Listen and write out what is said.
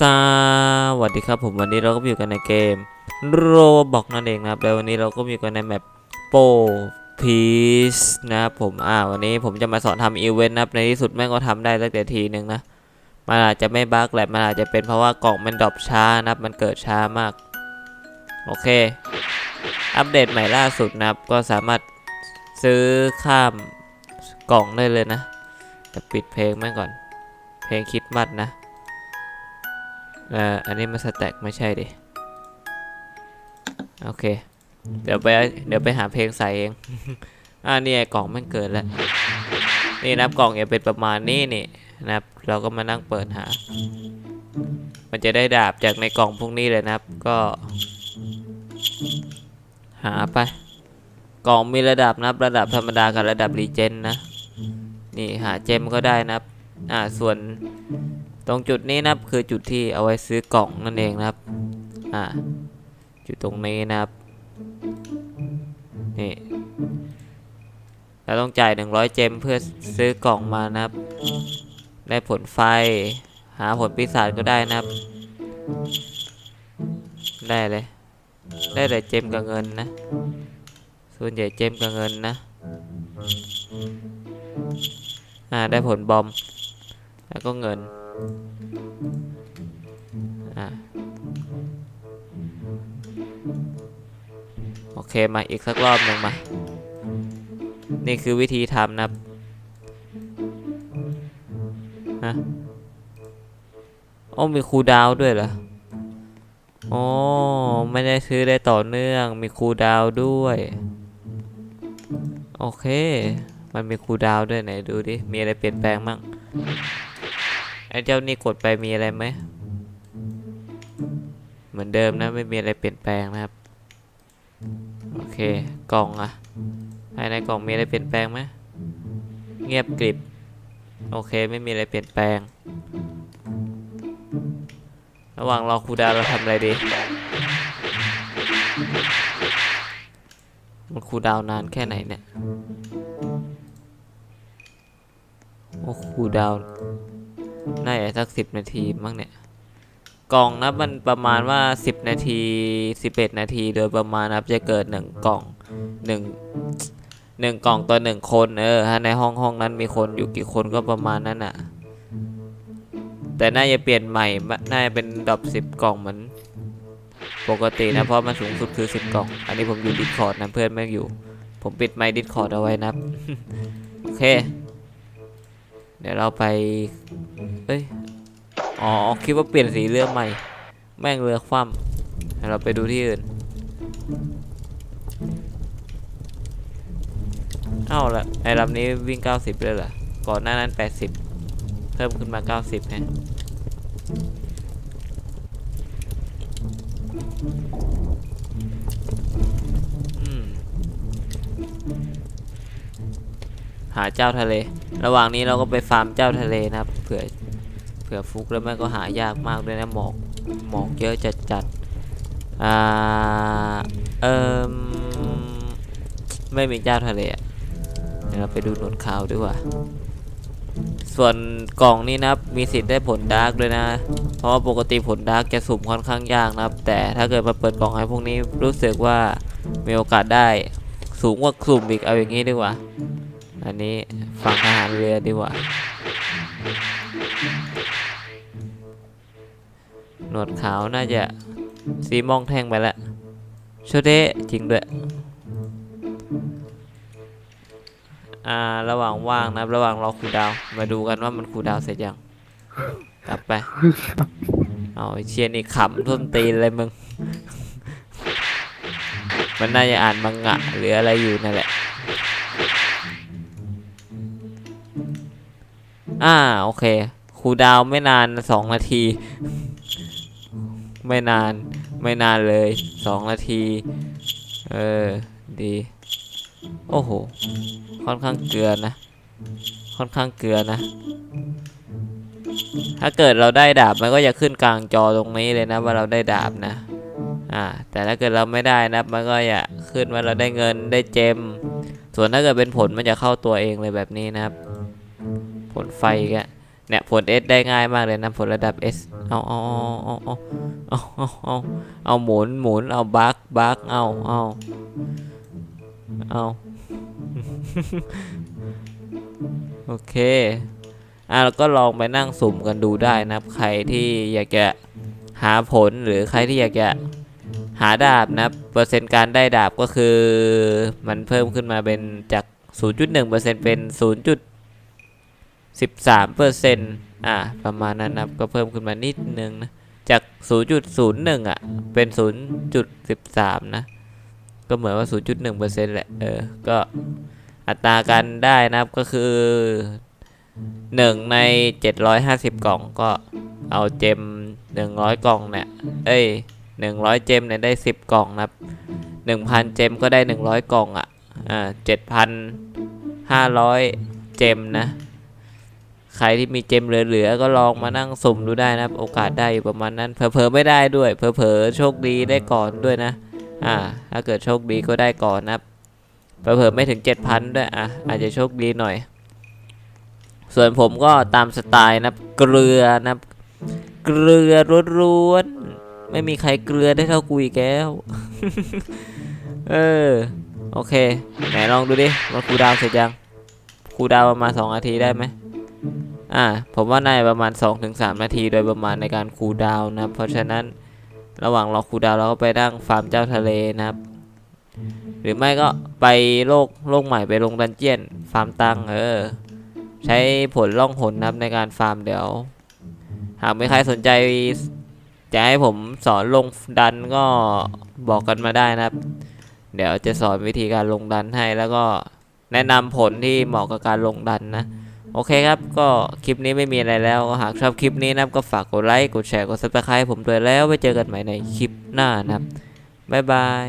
สวัสดีครับผมวันนี้เราก็อยู่กันในเกมโรบอกนั่นเองนะครับแล้ววันนี้เราก็อยู่กันในแมปโปพีซนะครับผมอ่าวันนี้ผมจะมาสอนทำอีเวนต์นะครับในที่สุดแม่งก็ทำได้ตั้งแต่ทีนึงนะมันอาจจะไม่บั๊กแหละมันอาจจะเป็นเพราะว่ากล่องมันดรอปช้านะครับมันเกิดช้ามาก โอเค อัปเดตใหม่ล่าสุดนะครับ ก็สามารถซื้อข้ามกล่องได้เลยนะแต่ปิดเพลงแม่งก่อน เพลงคิดมัดนะ อ่ออันนี้มันสแต็กไม่ใช่ดิโอเค เดี๋ยวไปเดี๋ยวไปหาเพลงใส่เอง อ่านี่ไอ้กล่องมันเกิดแล้ว นี่นับกล่องจะเป็นประมาณนี้นี่นะครับ เราก็มานั่งเปิดหา มันจะได้ดาบจากในกล่องพวกนี้เลยนะครับ ก็ หาไป กล่องมีระดับนะครับระดับธรรมดากับระดับรีเจนนะ นี่หาเจมก็ได้นะครับ อ่าส่วน ตรงจุดนี้นะครับคือจุดที่เอาไว้ซื้อกล่องนั่นเองนะครับ อ่า จุดตรงนี้นะครับ นี่ เราต้องจ่าย 100 เจมเพื่อซื้อกล่องมานะครับ ได้ผลไฟ หาผลปีศาจก็ได้นะครับ ได้เลย ได้แต่เจมกับเงินนะ ส่วนใหญ่เจมกับเงินนะ อ่า ได้ผลบอม แล้วก็เงิน โอเคมาอีกสักรอบหนึ่งมา นี่คือวิธีทำนะครับฮะโอ้มีคูดาวด้วยเหรอโอ้ไม่ได้ซื้อได้ต่อเนื่องมีคูดาวด้วย โอเค มันมีคูดาวด้วยไหนดูดิ มีอะไรเปลี่ยนแปลงมั่ง ไอ้เจ้านี่กดไปมีอะไรไหม เหมือนเดิมนะไม่มีอะไรเปลี่ยนแปลงนะครับ โอเคกล่องอะภายในกล่องมีอะไรเปลี่ยนแปลงไหมเงียบกริบ โอเคไม่มีอะไรเปลี่ยนแปลง ระหว่างรอครูดาวเราทำอะไรดี มันครูดาวนานแค่ไหนเนี่ย โอ้ครูดาว น่าจะสักสิบนาทีมั้งเนี่ย กล่องนะมันประมาณว่า10นาที11นาทีโดยประมาณนะครับจะเกิด1กล่อง1 1กล่องต่อ1คนเออถ้าในห้องห้องนั้นมีคนอยู่กี่คนก็ประมาณนั้นอะ แต่น่าจะเปลี่ยนใหม่น่าจะเป็นดรอป10กล่องเหมือนปกตินะเพราะมันสูงสุดคือ10กล่อง อันนี้ผมอยู่ดิสคอร์ดนะเพื่อนไม่อยู่ ผมปิดไมค์ดิสคอร์ดเอาไว้นับโอเค เดี๋ยวเราไป เอ้ย อ๋อ คิดว่าเปลี่ยนสีเรือใหม่ แม่งเรือคว่ำเดี๋ยวเราไปดูที่อื่น เอ้าละไอ้ลำนี้วิ่ง 90 เลยเหรอ ก่อนหน้านั้น 80 เพิ่มขึ้นมา 90ฮะ หาเจ้าทะเล ระหว่างนี้เราก็ไปฟาร์มเจ้าทะเลนะครับ เผื่อเผื่อฟุกแล้วแม่ก็หายากมากด้วยนะหมอกหมอกเยอะจัดจัดอ่าเอิมไม่มีเจ้าทะเลอะเดี๋ยวเราไปดูหนวดขาวดีกว่า ส่วนกล่องนี้นะครับมีสิทธิ์ได้ผลดาร์กด้วยนะ เพราะว่าปกติผลดาร์กจะสุ่มค่อนข้างยากนะครับ แต่ถ้าเกิดมาเปิดกล่องให้พวกนี้รู้สึกว่ามีโอกาสได้สูงกว่าสุ่มอีกเอาอย่างนี้ดีกว่า อันนี้ฟังทหารเรือดีกว่า หนวดขาวน่าจะสีมองแท่งไปแล้วโชเดจริงด้วย อ่า ระหว่างว่างนะระหว่างรอครูดาว มาดูกันว่ามันครูดาวเสร็จยัง กลับไป เอาเชียนี่ขำทุ่นตีนเลยมึง มันน่าจะอ่านมังงะหรืออะไรอยู่นั่นแหละ อ่าโอเคครูดาวไม่นานสองนาที ไม่นานไม่นานเลยสองนาที เออ ดี โอ้โห ค่อนข้างเกลือนะ ค่อนข้างเกลือนะ ถ้าเกิดเราได้ดาบมันก็จะขึ้นกลางจอตรงนี้เลยนะ ว่าเราได้ดาบนะ อ่า แต่ถ้าเกิดเราไม่ได้นะ มันก็จะขึ้นว่าเราได้เงินได้เจม ส่วนถ้าเกิดเป็นผลมันจะเข้าตัวเองเลยแบบนี้นะครับ ลไฟแกเนี่ยผล S ได้ง่ายมากเลยนะผลระดับ S เอาเอาเอาเอาเอาเอาเอาเอาหมุนหมุนเอาบักบักเอาเอาเอาโอเคอะแล้วก็ลองไปนั่งสุ่มกันดูได้นะครับใครที่อยากจะหาผลหรือใครที่อยากจะหาดาบนะเปอร์เซ็นต์การได้ดาบก็คือ มันเพิ่มขึ้นมาเป็นจาก 0.1%เป็น 0.13%อะประมาณนั้นนะครับก็เพิ่มขึ้นมานิดนึงนะจาก 0.01 อะ เป็น 0.13 นะ ก็เหมือนว่า 0.1%แหละ เออ ก็อัตราการได้นะครับก็คือ 1 ใน 750 กล่องก็เอาเจม 100 กล่องเนี่ย เอ้ย 100 เจมเนี่ยได้ 10 กล่องนะครับ 1,000 เจมก็ได้ 100 กล่องอะ อ่า 7,500 เจมนะ ใครที่มีเจมเหลือๆก็ลองมานั่งสุ่มดูได้นะโอกาสได้อยู่ประมาณนั้นเผลอๆไม่ได้ด้วยเผลอๆโชคดีได้ก่อนด้วยนะ อ่า ถ้าเกิดโชคดีก็ได้ก่อนนะเผลอๆไม่ถึง 7,000 ด้วยอะอาจจะโชคดีหน่อย ส่วนผมก็ตามสไตล์นะครับเกลือนะเกลือล้วนๆไม่มีใครเกลือได้เท่ากูอีกแล้วเออโอเคไหนลองดูดิว่าครูดาวเสร็จยังครูดาวประมาณ2นาทีได้ไหม อ่าผมว่านาจะประมาณ 2-3 นาทีโดยประมาณในการคูลดาวน์นะครับ เพราะฉะนั้นระหว่างรอคูลดาวน์เราก็ไปนั่งฟาร์มเจ้าทะเลนะครับ หรือไม่ก็ไปโลกโลกใหม่ไปลงดันเจียน ฟาร์มตังเออ ใช้ผลล่องหนนะครับในการฟาร์มเดี๋ยว หากมีใครสนใจจะให้ผมสอนลงดันก็บอกกันมาได้นะครับ เดี๋ยวจะสอนวิธีการลงดันให้แล้วก็แนะนำผลที่เหมาะกับการลงดันนะ โอเคครับ ก็คลิปนี้ไม่มีอะไรแล้ว หากชอบคลิปนี้นะก็ฝากกดไลค์ กดแชร์ กดซับสไคร b ์ผมด้วยแล้วไว้เจอกันใหม่ในคลิปหน้านะครับบ๊ายบาย